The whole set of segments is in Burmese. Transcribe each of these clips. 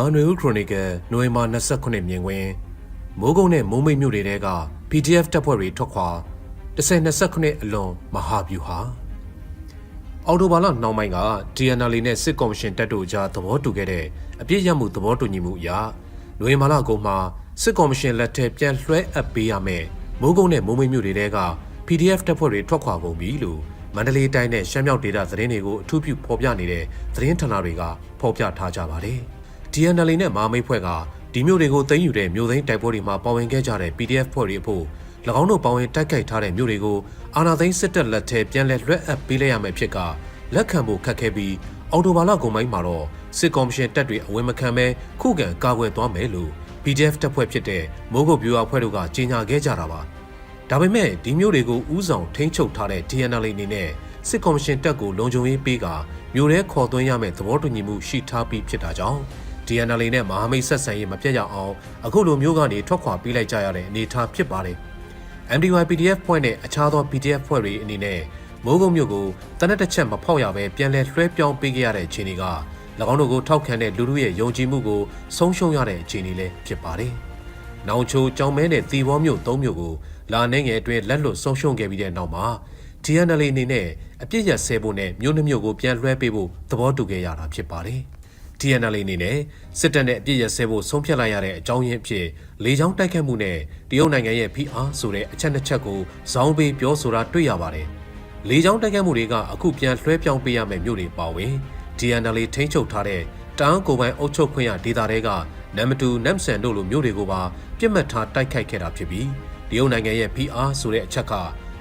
Emmanuel Chronicle နိုဝင်ဘာ29မြင်ကွင်းမိုးကုတ်နဲ့မိုးမိတ်မြို့တွေတဲက PDF တပ်ဖွဲ့တွေထွက်ခွာ1029အလွန်မဟာဗျူဟာအော်တိုဘာလနှောင်းပိုင်းက TNL နဲ့စစ်ကော်မရှင်တပ်တို့ကြားသဘောတူခဲ့တဲ့အပြစ်ရမှုသဘောတူညီမှုအရနိုဝင်ဘာလကုန်မှာစစ်ကော်မရှင်လက်ထက်ပြန်လွှဲအပ်ပေးရမယ်မိုးကုတ်နဲ့မိုးမိတ်မြို့တွေတဲက PDF တပ်ဖွဲ့တွေထွက်ခွာကုန်ပြီလို့မန္တလေးတိုင်းနဲ့ရှမ်းမြောက်ဒေသသတင်းတွေကိုအထူးပြုဖော်ပြနေတဲ့သတင်းဌာနတွေကဖော်ပြထားကြပါတယ်။ DNL နဲ့မာမိတ်ဖွဲ့ကဒီမျိုးတွေကိုသိမ်းယူတဲ့မျိုးသိမ်းတိုက်ပွဲတွေမှာပါဝင်ခဲ့ကြတဲ့ PDF ဖွဲ့တွေအဖို့၎င်းတို့ပါဝင်တိုက်ခိုက်ထားတဲ့မျိုးတွေကိုအာဏာသိမ်းစစ်တပ်လက်ထဲပြန်လည်လွှဲအပ်ပေးလိုက်ရမယ်ဖြစ်ကလက်ခံဖို့ခက်ခဲပြီးအော်တိုဘာလကုန်ပိုင်းမှာတော့စစ်ကော်မရှင်တပ်တွေအဝင်မခံဘဲခုခံကာကွယ်သွားမယ်လို့ PDF တပ်ဖွဲ့ဖြစ်တဲ့မိုးကုတ်ဗျူဟာဖွဲ့တို့ကကြေညာခဲ့ကြတာပါဒါပေမဲ့ဒီမျိုးတွေကိုဥဆောင်ထိန်းချုပ်ထားတဲ့ DNL အနေနဲ့စစ်ကော်မရှင်တပ်ကိုလုံခြုံရေးပေးကမျိုးရဲခေါ်သွင်းရမယ့်သဘောတူညီမှုရှိထားပြီးဖြစ်တာကြောင့် DNL နဲ့မဟာမိတ်ဆက်ဆံရေးမပြတ်ရအောင်အခုလိုမျိုးကနေထွက်ခွာပေးလိုက်ကြရတဲ့အနေအထားဖြစ်ပါတယ်။ MDY PDF ဖွဲ့နဲ့အခြားသော PDF ဖွဲ့တွေအနေနဲ့မိုးကုတ်မြို့ကိုတနက်တစ်ချက်မဖောက်ရဘဲပြန်လည်လွှဲပြောင်းပေးခဲ့ရတဲ့အခြေအနေက၎င်းတို့ကိုထောက်ခံတဲ့လူလူရဲ့ယုံကြည်မှုကိုဆုံးရှုံးရတဲ့အခြေအနေလည်းဖြစ်ပါတယ်။နောင်ချိုကြောင်မဲနဲ့တီဘောမြို့၃မြို့ကိုလာနေငယ်အတွင်းလက်လွတ်ဆုံးရှုံးခဲ့ပြီးတဲ့နောက်မှာ TNL အနေနဲ့အပြစ်ရဆဲဖို့နဲ့မြို့နှမျိုးကိုပြန်လွှဲပေးဖို့သဘောတူခဲ့ရတာဖြစ်ပါတယ်။ TNL အနေနဲ့စစ်တပ်နဲ့အပြစ်ရဆဲဖို့ဆုံးဖြတ်လိုက်ရတဲ့အကြောင်းရင်းအဖြစ်လေကြောင်းတိုက်ခတ်မှုနဲ့တရုတ်နိုင်ငံရဲ့ဖိအားဆိုတဲ့အချက်နှစ်ချက်ကိုဇောင်းပေးပြောဆိုတာတွေ့ရပါတယ်။လေကြောင်းတိုက်ခတ်မှုတွေကအခုပြန်လွှဲပြောင်းပေးရမယ့်မြို့တွေပါဝင် TNL ထိန်းချုပ်ထားတဲ့တန်းကိုပိုင်အုပ်ချုပ်ခွင့်ရဒေသတွေကနမ်မတူနမ်ဆန်တို့လိုမြို့တွေကိုပါပြစ်မှတ်ထားတိုက်ခိုက်ခဲ့တာဖြစ်ပြီးတရုတ်နိုင်ငံရဲ့ဖိအားဆိုတဲ့အချက်က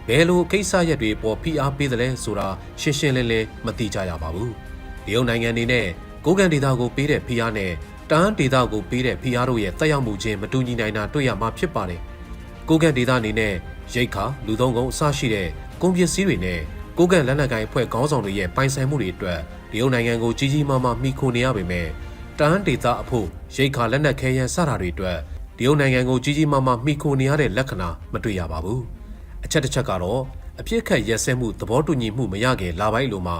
ဘယ်လိုကိစ္စရက်တွေပေါ်ဖိအားပေးသလဲဆိုတာရှင်းရှင်းလင်းလင်းမသိကြရပါဘူး။တရုတ်နိုင်ငံအနေနဲ့ ကိုကန်ဒေတာကိုပေးတဲ့ဖိအားနဲ့တန်းဒေတာကိုပေးတဲ့ဖိအားတို့ရဲ့တက်ရောက်မှုချင်းမတူညီနိုင်တာတွေ့ရမှာဖြစ်ပါတယ်။ကိုကန်ဒေတာအနေနဲ့ရိတ်ခါလူသုံးကုန်အစရှိတဲ့ကုန်ပစ္စည်းတွေနဲ့ကိုကန်လက်နက်ကိုင်အဖွဲ့ခေါင်းဆောင်တွေရဲ့ပိုင်ဆိုင်မှုတွေအတွက်တရုတ်နိုင်ငံကိုကြီးကြီးမားမားမှီခိုနေရပေမဲ့တန်းဒေတာအဖို့ရိတ်ခါလက်နက်ခဲယမ်းစတာတွေအတွက်တရုတ်နိုင်ငံကိုကြီးကြီးမားမားမှီခိုနေရတဲ့လက္ခဏာမတွေ့ရပါဘူး။အချက်တစ်ချက်ကတော့ အပြစ်ခတ်ရက်စဲမှုသဘောတူညီမှုမရခင်လာပိုင်းလိုမှာ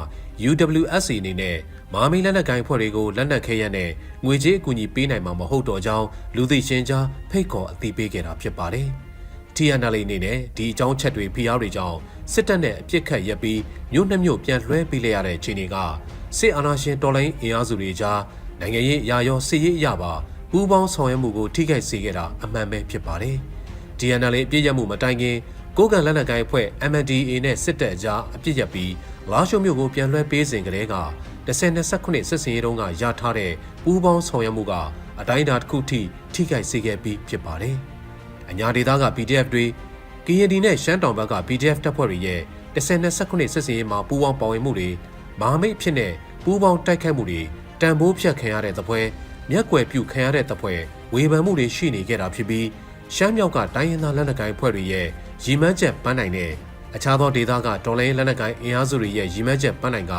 UWSA အနေနဲ့မာမီလက်နက်ကိုင်ဖွဲ့တွေကိုလက်နက်ခဲယမ်းနဲ့ငွေကြေးအကူအညီပေးနိုင်မှာမဟုတ်တော့ကြောင်းလူသိရှင်ကြားဖိတ်ခေါ်အသိပေးခဲ့တာဖြစ်ပါတယ်။ TNL အနေနဲ့ဒီအကြောင်းချက်တွေဖိအားတွေကြောင့်စစ်တပ်နဲ့အပြစ်ခတ်ရက်ပြီးမြို့နှမြို့ပြန်လွှဲပေးလိုက်ရတဲ့အခြေအနေကစစ်အာဏာရှင်တော်လှန်အင်အားစုတွေကြားနိုင်ငံရေးအရာရောစစ်ရေးအရာပါပူးပေါင်းဆောင်ရွက်မှုကိုထိခိုက်စေခဲ့တာအမှန်ပဲဖြစ်ပါတယ်။ DNL အပြစ်ရမှုမတိုင်ခင် ကိုကန်လက်နက်ကိုင်အဖွဲ့ MNDAA နဲ့စစ်တပ်အကြားအပြစ်ရပြီးလာရှိုမြို့ကိုပြန်လွှဲပေးစဉ်ကတည်းက1029စစ်စင်ရေးတုန်းကရထားတဲ့ပူးပေါင်းဆောင်ရွက်မှုကအတိုင်းအတာတစ်ခုထိထိခိုက်စေခဲ့ပြီးဖြစ်ပါတယ်။အညာဒေသက PDF တွေ KND နဲ့ရှမ်းတောင်ဘက်က PDF တပ်ဖွဲ့တွေရဲ့1029စစ်စင်ရေးမှာပူးပေါင်းပါဝင်မှုတွေမဟာမိတ်ဖြစ်တဲ့ပူးပေါင်းတိုက်ခိုက်မှုတွေတန်ဖိုးဖြတ်ခံရတဲ့သပွဲမျက်ကွယ်ပြုခံရတဲ့သပွဲဝေဖန်မှုတွေရှိနေခဲ့တာဖြစ်ပြီး ရှမ်းမြောက်ကတိုင်းရင်းသားလက်နက်ကိုင်ဖွဲ့တွေရဲ့ရီမန်းချက်ပန်းနိုင်တဲ့အခြားသောဒေသကတော်လိုင်းလက်နက်ကိုင်အင်အားစုတွေရဲ့ရီမန်းချက်ပန်းနိုင်က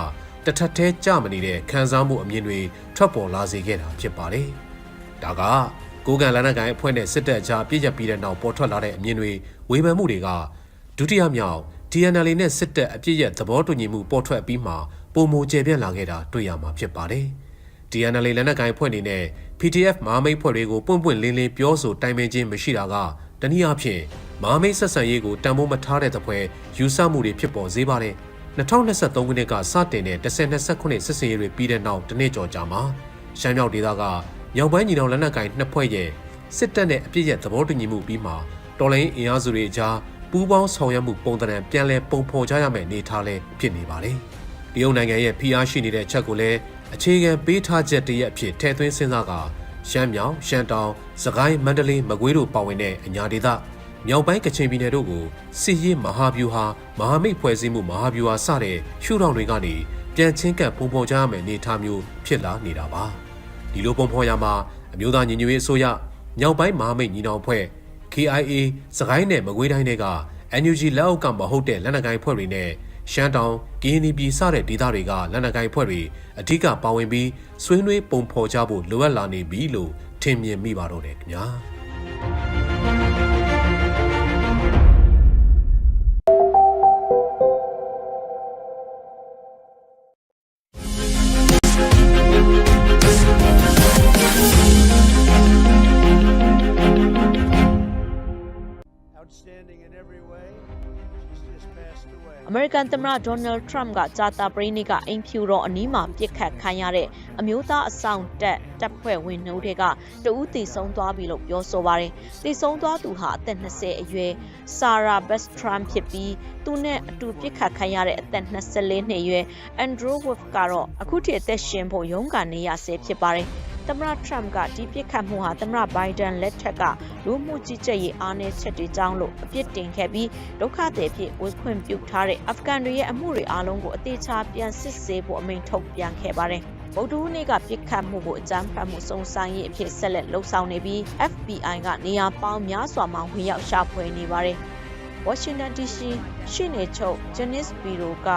တထက်သေးကြမနေတဲ့ခံစားမှုအမြင်တွေထွက်ပေါ်လာစေခဲ့တာဖြစ်ပါတယ်။ဒါကကိုကန်လက်နက်ကိုင်အဖွဲ့နဲ့စစ်တပ်အကြားပြည့်ရပြီးတဲ့နောက်ပေါ်ထွက်လာတဲ့အမြင်တွေဝေဖန်မှုတွေကဒုတိယမြောက် TNL နဲ့စစ်တပ်အပြစ်ရဲ့သဘောတူညီမှုပေါ်ထွက်ပြီးမှပုံမူကျေပြန့်လာခဲ့တာတွေ့ရမှာဖြစ်ပါတယ်။ TNL လက်နက်ကိုင်ဖွဲ့နေနဲ့ PDF မဟာမိတ်ဖွဲ့တွေကိုပွင့်ပွင့်လင်းလင်းပြောဆိုတိုင်ပင်ခြင်းမရှိတာကတနည်းအားဖြင့်မဟာမိတ်ဆက်ဆံရေးကိုတန်ဖိုးမထားတဲ့သပွဲယူဆမှုတွေဖြစ်ပေါ်စေပါတယ်။2023ခုနှစ်ကစတင်တဲ့1029စစ်စင်ရေးတွေပြီးတဲ့နောက်တစ်နှစ်ကျော်ကြာမှာရှမ်းမြောက်ဒေသကမြောက်ပိုင်းညီနောင်လက်နက်ကိုင်နှစ်ဖွဲ့ရဲ့စစ်တပ်နဲ့အပြစ်ရဲ့သဘောတူညီမှုပြီးမှတော်လိုင်းအင်အားစုတွေကြားပူးပေါင်းဆောင်ရွက်မှုပုံသဏ္ဍာန်ပြန်လည်ပုံဖော်ကြရမယ့်အနေအထားလည်းဖြစ်နေပါတယ်။တရုတ်နိုင်ငံရဲ့ဖိအားရှိနေတဲ့ချက်ကိုလည်း အခြေခံပေးထားချက်တရက်အဖြစ်ထည့်သွင်းစဉ်းစားကရှမ်းမြောင်ရှမ်းတောင်စကိုင်းမန္တလေးမကွေးတို့ပါဝင်တဲ့အညာဒေသမြောက်ပိုင်းကချင်ပြည်နယ်တို့ကိုစစ်ရေးမဟာဗျူဟာမဟာမိတ်ဖွဲ့စည်းမှုမဟာဗျူဟာစတဲ့ရှုထောင့်တွေကနေပြန်ချင်းကပ်ပုံဖော်ကြရမယ့်အနေအထားမျိုးဖြစ်လာနေတာပါဒီလိုပုံဖော်ရမှာအမျိုးသားညီညွတ်ရေးအစိုးရမြောက်ပိုင်းမဟာမိတ်ညီနောင်ဖွဲ့ KIA စကိုင်းနဲ့မကွေးတိုင်းတွေက NUG လက်အောက်ကမဟုတ်တဲ့လက်နက်ကိုင်ဖွဲ့တွေနဲ့ ရှမ်းတောင်ကရင်ပြည်စတဲ့ဒေသတွေကလက်နက်ကိုင်ဖွဲ့တွေအ धिक ပါဝင်ပြီးဆွေးနွေးပုံဖော်ကြဖို့လိုအပ်လာနေပြီလို့ထင်မြင်မိပါတော့တယ်ခင်ဗျာ။ outstanding in every way အမေရိကန်သမ္မတဒေါ်နယ်ထရမ့်ကဂျာတာပရိနိကအိမ်ဖြူတော်အနီးမှာပြစ်ခတ်ခံရတဲ့အမျိုးသားအဆောင်တက်တပ်ဖွဲ့ဝင်နှုတ်တွေကတဦးတည်ဆုံးသွားပြီလို့ပြောဆိုပါတယ်။တည်ဆုံးသွားသူဟာအသက်20အရွယ်ဆာရာဘက်စထရမ်ဖြစ်ပြီးသူနဲ့အတူပြစ်ခတ်ခံရတဲ့အသက်24နှစ်အရွယ်အန်ဒရိုဝစ်ကတော့အခုထိအသက်ရှင်ဖို့ရုန်းကန်နေရဆဲဖြစ်ပါတယ်။ သမ္မတထရမ့်ကဒီပြစ်ခတ်မှုဟာသမ္မတဘိုင်ဒန်လက်ထက်ကလူမှုကြီးကြပ်ရေးအားနည်းချက်တွေကြောင့်လို့အပြစ်တင်ခဲ့ပြီးဒုက္ခသည်ဖြစ်ဝေခွင့်ပြုထားတဲ့အာဖဂန်တွေရဲ့အမှုတွေအားလုံးကိုအသေးချာပြန်စစ်ဆေးဖို့အမိန့်ထုတ်ပြန်ခဲ့ပါတယ်။ဗုဒ္ဓဟူးနေ့ကပြစ်ခတ်မှုကိုအကြမ်းဖက်မှုစုံစမ်းရေးအဖြစ်ဆက်လက်လှုပ်ဆောင်နေပြီး FBI ကနေရာပေါင်းများစွာမှာဝင်ရောက်ရှာဖွေနေပါတယ်။ Washington DC ရှေ့နေချုပ် Janice Biro က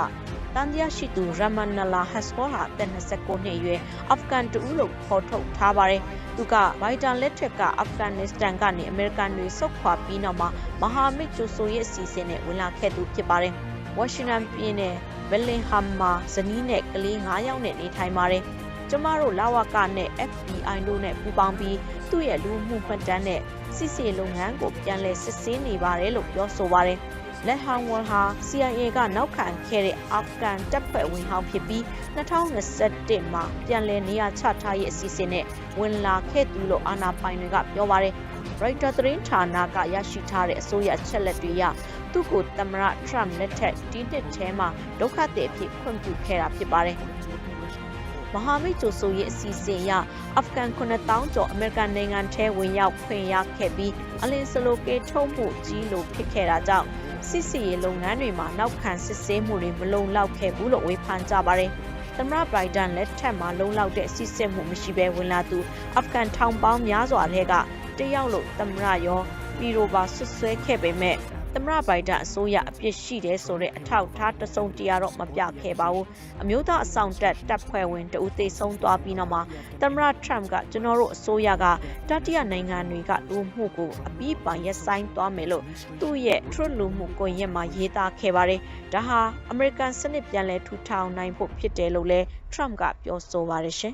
တန်တရားရှိသူရမန်နလာဟက်စကောဟာတက်29နှစ်အရွယ်အာဖဂန်တူလို့ဖော်ထုတ်ထားပါတယ်။သူကဘိုင်ဒန်လက်ထက်ကအာဖဂန်နစ္စတန်ကနေအမေရိကန်တွေဆုတ်ခွာပြီးနောက်မှာမဟာမိတ်ကျိုဆိုရဲ့အစီအစဉ်နဲ့ဝင်လာခဲ့သူဖြစ်ပါတယ်။ Washington ပြည်နယ်ဘယ်လင်ဟမ်မှာဇနီးနဲ့ကလေး9ယောက်နဲ့နေထိုင်ပါတယ်။ကျမတို့လာဝကနဲ့ FBI တို့နဲ့ပူးပေါင်းပြီးသူ့ရဲ့လူမှုမှတ်တမ်းနဲ့စစ်စေးလုပ်ငန်းကိုပြန်လည်စစ်ဆေးနေပါတယ်လို့ပြောဆိုပါတယ်။ လက်ဟန်ဝမ်ဟာ CIA ကနောက်ခံခဲ့တဲ့အာဖဂန်တပ်ဖွဲ့ဝင်ဟောင်းဖြစ်ပြီး2021မှာပြန်လည်နေရာချထားရေးအစီအစဉ်နဲ့ဝင်လာခဲ့သူလို့အာဏာပိုင်တွေကပြောပါတယ်။ Reuters သတင်းဌာနကရရှိထားတဲ့အစိုးရချက်လက်တွေအရသူ့ကိုသမ္မတ Trump လက်ထက်ဒီနှစ်ထဲမှာဒုက္ခသည်အဖြစ်ခွင့်ပြုခဲ့တာဖြစ်ပါတယ်။မဟာမိတ်ကျိုဆိုရေးအစီအစဉ်အရအာဖဂန်9000ကျော်အမေရိကန်နိုင်ငံထဲဝင်ရောက်ခွင့်ရခဲ့ပြီးအလင်းစလိုကေထုံးမှုကြီးလိုဖြစ်ခဲ့တာကြောင့် စစ်စီရေးလုပ်ငန်းတွေမှာနောက်ခံစစ်ဆေးမှုတွေမလုံလောက်ခဲ့ဘူးလို့ဝေဖန်ကြပါတယ်။သမ္မတဘိုင်ဒန်လက်ထက်မှာလုံလောက်တဲ့စစ်စစ်မှုမရှိဘဲဝင်လာသူအာဖဂန်ထောင်ပေါင်းများစွာထဲကတယောက်လို့သမ္မတရောပြီးတော့ပါဆွဆွဲခဲ့ပေမဲ့ သမ္မတဘိုင်ဒန်အစိုးရအပြစ်ရှိတယ်ဆိုတဲ့အထောက်အထားတစုံတရာတော့မပြခဲ့ပါဘူးအမျိုးသားအဆောင်တက်တပ်ဖွဲ့ဝင်တဦးသေဆုံးသွားပြီးနောက်မှာသမ္မတထရမ့်ကကျွန်တော်တို့အစိုးရကတတိယနိုင်ငံတွေကလူမှုကိုအပြည့်ပိုင်ရပ်ဆိုင်းသွားမယ်လို့သူ့ရဲ့ Truth လူမှုကွန်ရက်မှာရေးသားခဲ့ပါတယ်ဒါဟာအမေရိကန်စနစ်ပြန်လည်ထူထောင်နိုင်ဖို့ဖြစ်တယ်လို့လည်းထရမ့်ကပြောဆိုပါတယ်ရှင်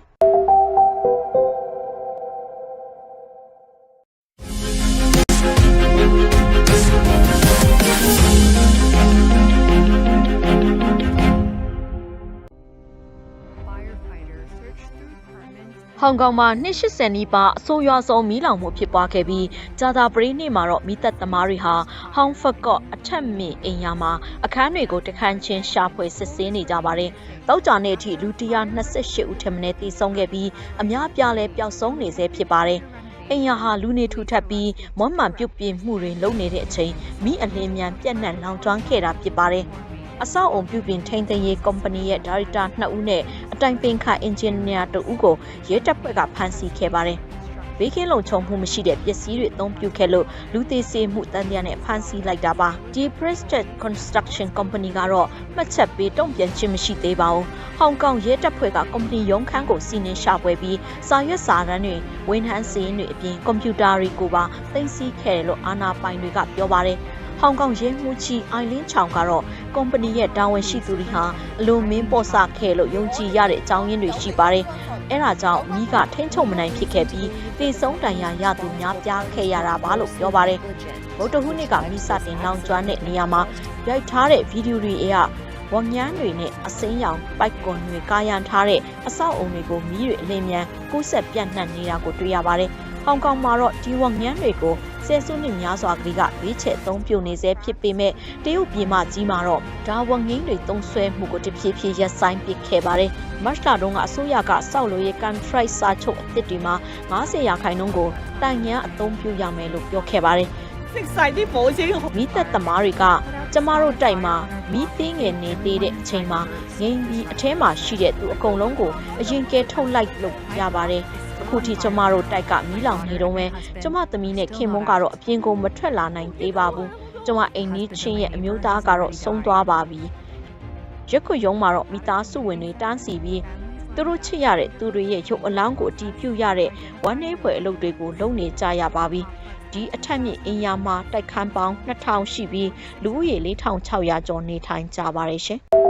ဟောင်ကောင်မှာ280နီးပါးအဆိုးရွားဆုံးမီးလောင်မှုဖြစ်ပွားခဲ့ပြီးဂျာတာပရိနေ့မှာတော့မိသက်သမားတွေဟာဟောင်ဖက်ကော့အထက်မြင့်အိမ်ယာမှာအခန်းတွေကိုတခန်းချင်းရှာဖွေစစ်ဆေးနေကြပါတယ်။တောက်ကြနေ့အထိလူ128ဦးထက်မနည်းတည်ဆုံးခဲ့ပြီးအများပြားလဲပျောက်ဆုံးနေဆဲဖြစ်ပါတယ်။အိမ်ယာဟာလူနေထူထပ်ပြီးမွမ်းမံပြုတ်ပြင်းမှုတွေလုပ်နေတဲ့အချိန်မိအလင်းမြန်ပြက်နှက်လောင်ကျွမ်းခဲ့တာဖြစ်ပါတယ်။အဆောက်အုံပြုပြင်ထိန်းသိမ်းရေးကုမ္ပဏီရဲ့ဒါရိုက်တာ2ဦးနဲ့အ တိုင်ပင်ခံအင်ဂျင်နီယာ2ဦးကိုရဲတပ်ဖွဲ့ကဖမ်းဆီးခဲ့ပါတယ်။ဘေးကင်းလုံခြုံမှုမရှိတဲ့ပစ္စည်းတွေအသုံးပြုခဲ့လို့လူသေးစေမှုတန်တရားနဲ့ဖမ်းဆီးလိုက်တာပါ။ The Prestige Construction Company ကတော့မှတ်ချက်ပေးတုံ့ပြန်ခြင်းမရှိသေးပါဘူး။ဟောင်ကောင်ရဲတပ်ဖွဲ့ကကုမ္ပဏီရုံးခန်းကိုစီးနင်းရှာဖွေပြီးစာရွက်စာတမ်းတွေဝန်ထမ်းစီးရင်တွေအပြင်ကွန်ပျူတာတွေကိုပါသိမ်းဆည်းခဲ့တယ်လို့အာဏာပိုင်တွေကပြောပါတယ်။ ဟောင်ကောင်ရဲမှူးကြီးအိုင်လင်းချောင်ကတော့ကုမ္ပဏီရဲ့တာဝန်ရှိသူတွေဟာအလွန်မင်းပေါ်ဆခဲ့လို့ယုံကြည်ရတဲ့အကြောင်းရင်းတွေရှိပါတယ်။အဲဒါကြောင့်မိကထိန်းချုပ်မနိုင်ဖြစ်ခဲ့ပြီးတေဆုံးတန်ရာရသူများပြားခဲ့ရတာပါလို့ပြောပါတယ်။ဗုဒ္ဓဟူးနေ့ကမိစတင်လောင်ကျွမ်းတဲ့နေရာမှာရိုက်ထားတဲ့ဗီဒီယိုတွေအရဝငန်းတွေနဲ့အစိမ်းရောင်ပိုက်ကွန်တွေကာရန်ထားတဲ့အဆောက်အုံတွေကိုမီးတွေအလင်းမြန်ကူးဆက်ပြန့်နှံ့နေတာကိုတွေ့ရပါတယ်။ ဟောင်ကောင်မှာတော့ဒီဝငန်းတွေကိုဆယ်စုနှစ်များစွာကလေးကဘေးချဲ့သုံးပြနေဆဲဖြစ်ပေမဲ့တရုတ်ပြည်မကြီးမှာတော့ဒါဝငင်းတွေသုံးဆွဲမှုကိုတဖြည်းဖြည်းရပ်ဆိုင်ပစ်ခဲ့ပါတယ်။မတ်လတုန်းကအစိုးရကစောက်လို့ရဲ့ contract စာချုပ်အသစ်တွေမှာ90ရာခိုင်နှုန်းကိုတန်ငန်းအသုံးပြုရမယ်လို့ပြောခဲ့ပါတယ်။စစ်ဆိုင်ဒီပေါ်ချင်းမိသက်သမားတွေကကျမတို့တိုက်မှာမိသိငယ်နေသေးတဲ့အချိန်မှာငိမ့်ပြီးအထဲမှာရှိတဲ့သူအကုန်လုံးကိုအရင်ကဲထုတ်လိုက်လို့ရပါတယ် အခုထိကျမတို့တိုက်ကမီးလောင်နေတော့ပဲကျမသမီးနဲ့ခင်မွန်းကတော့အပြင်ကိုမထွက်လာနိုင်သေးပါဘူး။ကျမအိမ်ကြီးချင်းရဲ့အမျိုးသားကတော့ဆုံးသွားပါပြီ။ရက်ခွရုံးမှာတော့မိသားစုဝင်တွေတန်းစီပြီးသူတို့ချစ်ရတဲ့သူတွေရဲ့ရုပ်အလောင်းကိုအတီးပြုတ်ရတဲ့ဝမ်းနေဖွယ်အလုပ်တွေကိုလုပ်နေကြရပါပြီ။ဒီအထက်မြင့်အင်ယာမှာတိုက်ခန်းပေါင်း2000ရှိပြီးလူဦးရေ4600ကျော်နေထိုင်ကြပါတယ်ရှင်။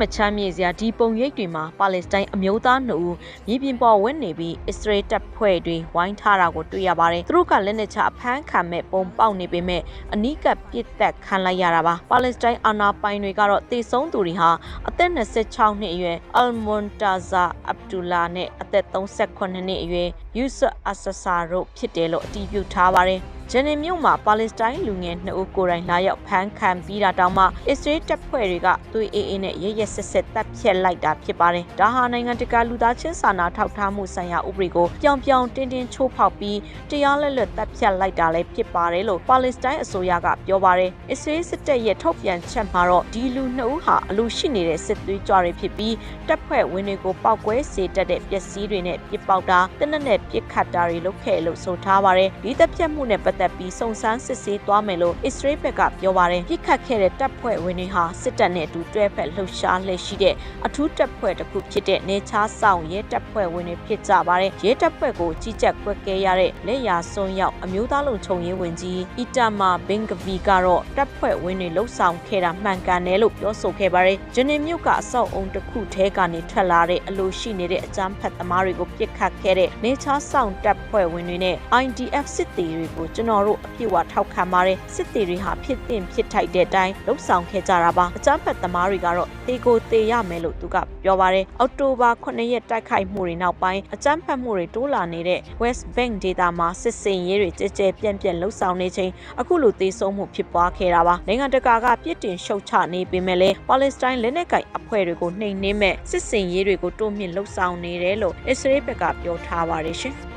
မချမ်းမြေစရာဒီပုံရိပ်တွေမှာပါလက်စတိုင်းအမျိုးသားနှုတ်မြေပြင်ပေါ်ဝင်နေပြီးအစ္စရေးတပ်ဖွဲ့တွေဝိုင်းထားတာကိုတွေ့ရပါတယ်သူတို့ကလက်နက်ချအဖမ်းခံမဲ့ပုံပေါက်နေပေမဲ့အနီးကပ်ပစ်သက်ခံလိုက်ရတာပါပါလက်စတိုင်းအာနာပိုင်တွေကတော့တေဆုံးသူတွေဟာအသက်26နှစ်အရွယ်အယ်မွန်တာဇာအဗ်ဒူလာနဲ့အသက်38နှစ်အရွယ်ယူဆပ်အဆဆာတို့ဖြစ်တယ်လို့အတည်ပြုထားပါတယ် ဂျန်နီမြို့မှာပါလက်စတိုင်းလူငယ်နှစ်ဦးကိုယ်တိုင်လာရောက်ဖမ်းခံပြီးတာတောင်မှအစ္စရေးတပ်ဖွဲ့တွေကသွေးအေးအေးနဲ့ရရက်ဆက်ဆက်တပ်ဖြတ်လိုက်တာဖြစ်ပါတယ်။ဒါဟာနိုင်ငံတကာလူသားချင်းစာနာထောက်ထားမှုဆိုင်ရာဥပဒေကိုပြောင်ပြောင်တင်းတင်းချိုးဖောက်ပြီးတရားလက်လွတ်တပ်ဖြတ်လိုက်တာလည်းဖြစ်ပါတယ်လို့ပါလက်စတိုင်းအစိုးရကပြောပါတယ်။အစ္စရေးစစ်တပ်ရဲ့ထုတ်ပြန်ချက်မှာတော့ဒီလူနှစ်ဦးဟာအလူရှိနေတဲ့စစ်သွေးကြွတွေဖြစ်ပြီးတပ်ဖွဲ့ဝင်တွေကိုပောက်ကွဲစေတတ်တဲ့ပျက်စီးတွေနဲ့ပစ်ပေါက်တာတနက်နဲ့ပစ်ခတ်တာတွေလုပ်ခဲ့လို့ဆိုထားပါတယ်။ဒီတပ်ဖြတ်မှုနဲ့ပတ်သက်ပြီးစုံစမ်းစစ်ဆေးသွားမယ်လို့အစ္စရေးဘက်ကပြောပါတယ်။ပြစ်ခတ်ခဲ့တဲ့တပ်ဖွဲ့ဝင်တွေဟာစစ်တပ်နဲ့အတူတွဲဖက်လှုပ်ရှားလက်ရှိတဲ့အထူးတပ်ဖွဲ့တစ်ခုဖြစ်တဲ့နေချားဆောင်ရဲတပ်ဖွဲ့ဝင်တွေဖြစ်ကြပါတယ်။ရဲတပ်ဖွဲ့ကိုကြီးကြပ်ကွက်ကဲရတဲ့လက်ရာစွန်းရောက်အမျိုးသားလုံခြုံရေးဝင်ကြီးအီတာမာဘင်ဂဗီကတော့တပ်ဖွဲ့ဝင်တွေလှုပ်ဆောင်ခဲ့တာမှန်ကန်တယ်လို့ပြောဆိုခဲ့ပါတယ်။ဂျနီမြို့ကအဆောက်အုံတစ်ခုထဲကနေထွက်လာတဲ့အလိုရှိနေတဲ့အကြမ်းဖက်သမားတွေကိုပြစ်ခတ်ခဲ့တဲ့နေချားဆောင်တပ်ဖွဲ့ဝင်တွေနဲ့ IDF စစ်သည်တွေကိုကျွန်တော်တို့အပြည့်အဝထောက်ခံပါတယ်စစ်သည်တွေဟာဖြစ်တင်ဖြစ်ထိုက်တဲ့အတိုင်းလှုပ်ဆောင်ခဲ့ကြတာပါအကြမ်းဖက်သမားတွေကတော့တေကိုတေရမယ်လို့သူကပြောပါတယ်အောက်တိုဘာ9ရက်တိုက်ခိုက်မှုတွေနောက်ပိုင်းအကြမ်းဖက်မှုတွေတိုးလာနေတဲ့ West Bank ဒေသမှာစစ်စင်ရေးတွေကြဲကြဲပြန့်ပြန့်လှုပ်ဆောင်နေချိန်အခုလိုသေဆုံးမှုဖြစ်ပွားခဲ့တာပါနိုင်ငံတကာကပြစ်တင်ရှုတ်ချနေပေမဲ့လည်းပါလက်စတိုင်းလက်နက်ကိုင်အဖွဲ့တွေကိုနှိမ်နင်းမဲ့စစ်စင်ရေးတွေကိုတိုးမြင့်လှုပ်ဆောင်နေတယ်လို့အစ္စရေးဘက်ကပြောထားပါတယ်ရှင်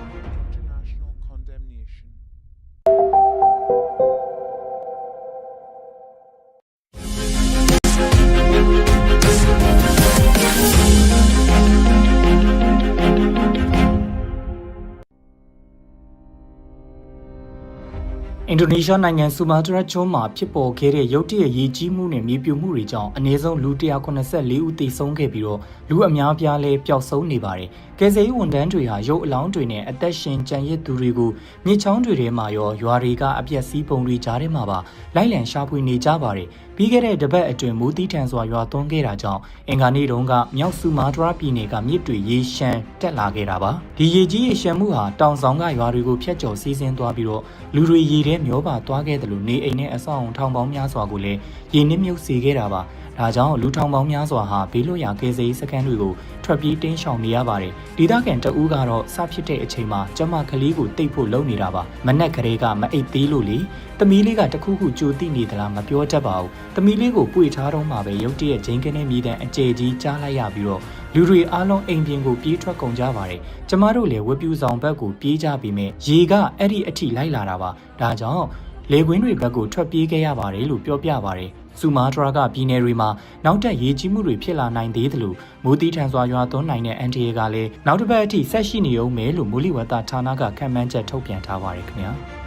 င်ဒိုနီးရှားနိုင်ငံဆူမာတရာကျွန်းမှာဖြစ်ပေါ်ခဲ့တဲ့ရုတ်တရက်ရေကြီးမှုနဲ့မြေပြိုမှုတွေကြောင့်အနည်းဆုံးလူ184ဦးသေဆုံးခဲ့ပြီးတော့လူအများပြားလည်းပျောက်ဆုံးနေပါတယ်။ကယ်ဆယ်ရေးဝန်ထမ်းတွေဟာရုပ်အလောင်းတွေနဲ့အသက်ရှင်ကျန်ရစ်သူတွေကိုမြေချောင်းတွေထဲမှာရောရွာတွေကအပြက်စီးပုံတွေကြားထဲမှာပါလိုက်လံရှာဖွေနေကြပါတယ်။ပြီးခဲ့တဲ့တပတ်အတွင်းမူးတီးထန်စွာရွာသွန်းခဲ့တာကြောင့်အင်္ဂါနေ့တုန်းကမြောက်ဆူမာတရာပြည်နယ်ကမြစ်တွေရေရှမ်းတက်လာခဲ့တာပါ။ဒီရေကြီးရေရှမ်းမှုဟာတောင်ဆောင်ကရွာတွေကိုဖျက်ကျော်စီးဆင်းသွားပြီးတော့လူတွေရေထဲမျောပါသွားခဲ့တယ်လို့နေအိမ်နဲ့အဆောက်အုံထောင်ပေါင်းများစွာကိုလည်းရေနစ်မြုပ်စေခဲ့တာပါ။ ဒါကြောင့်လူထောင်ပေါင်းများစွာဟာဘေးလွတ်ရာကယ်ဆယ်ရေးစခန်းတွေကိုထွက်ပြေးတင်းရှောင်နေရပါတယ်။ဒေသခံတအူးကတော့စဖြစ်တဲ့အချိန်မှာကျမကလေးကိုတိတ်ဖို့လုပ်နေတာပါ။မနက်ကလေးကမအိပ်သေးလို့လေ။သမီးလေးကတခုခုကြိုတိနေသလားမပြောတတ်ပါဘူး။သမီးလေးကိုပွေထားတော့မှပဲရုတ်တရက်ဂျင်းကနေမြေတန်းအကျယ်ကြီးကြားလိုက်ရပြီးတော့လူတွေအားလုံးအိမ်ပြင်ကိုပြေးထွက်ကုန်ကြပါတယ်။ကျမတို့လည်းဝက်ပြူဆောင်ဘက်ကိုပြေးကြပြီးမြဲရေကအဲ့ဒီအထိလိုက်လာတာပါ။ဒါကြောင့်လေကွင်းတွေဘက်ကိုထွက်ပြေးခဲ့ရပါတယ်လို့ပြောပြပါတယ်။ ဆူမာတရာကပြည်နယ်တွေမှာနောက်ထပ်ရေကြီးမှုတွေဖြစ်လာနိုင်သေးတယ်လို့မိုးတီးထန်စွာရွာသွန်းနိုင်တဲ့အန်တီအေကလည်းနောက်တစ်ပတ်အထိဆက်ရှိနေအောင်မယ်လို့မိုးလေဝသဌာနကခန့်မှန်းချက်ထုတ်ပြန်ထားပါတယ်ခင်ဗျာ။